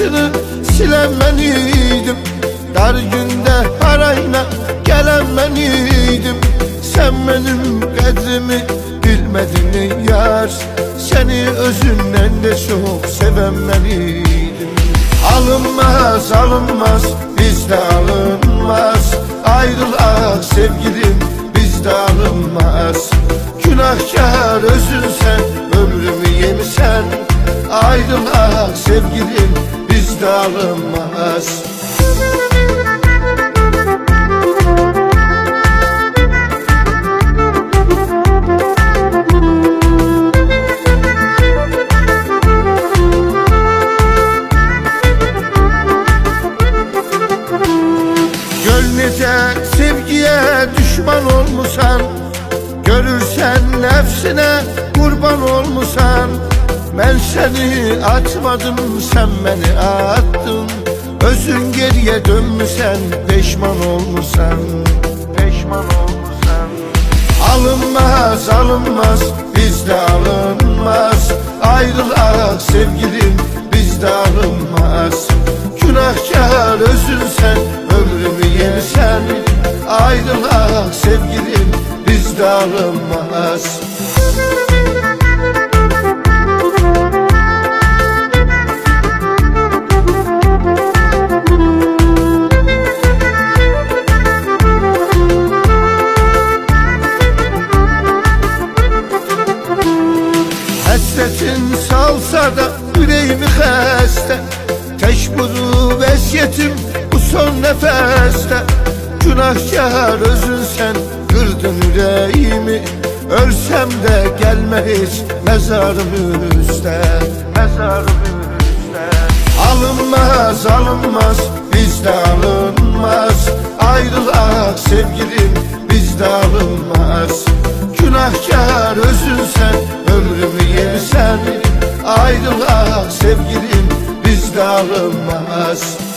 yaşını silen ben idim Dar günde her ayna gelen ben idim Sen benim kadrimi bilmedin yar? Seni özünden de çok seven ben idim Alınmaz alınmaz bizde alınmaz. Ayrılak sevgilim bizde alınmaz. Günahkar özün sen ömrümü yemişsen Ayrılak sevgilim alınmaz Gönlüce sevgiye düşman olmusan Görürsen nefsine kurban olmusan Ben seni atmadım sen beni attın. Özün geriye dönmüşsen peşman olmuşsan Peşman olmuşsan Alınmaz alınmaz bizde alınmaz. Ayrılık sevgilim bizde alınmaz. Günahkar özün sen ömrümü yensen. Ayrılık sevgilim bizde alınmaz Hasretin salsa da yüreğimi heste Teşburu vesiyetim bu son nefeste. Günahkar özün sen kırdın yüreğimi. Ölsem de gelme hiç mezarım üstte Mezarım üstte. Alınmaz alınmaz bizde alınmaz. Ayrılık sevgilim bizde alınmaz. Günahkar sevgilim bizde alınmaz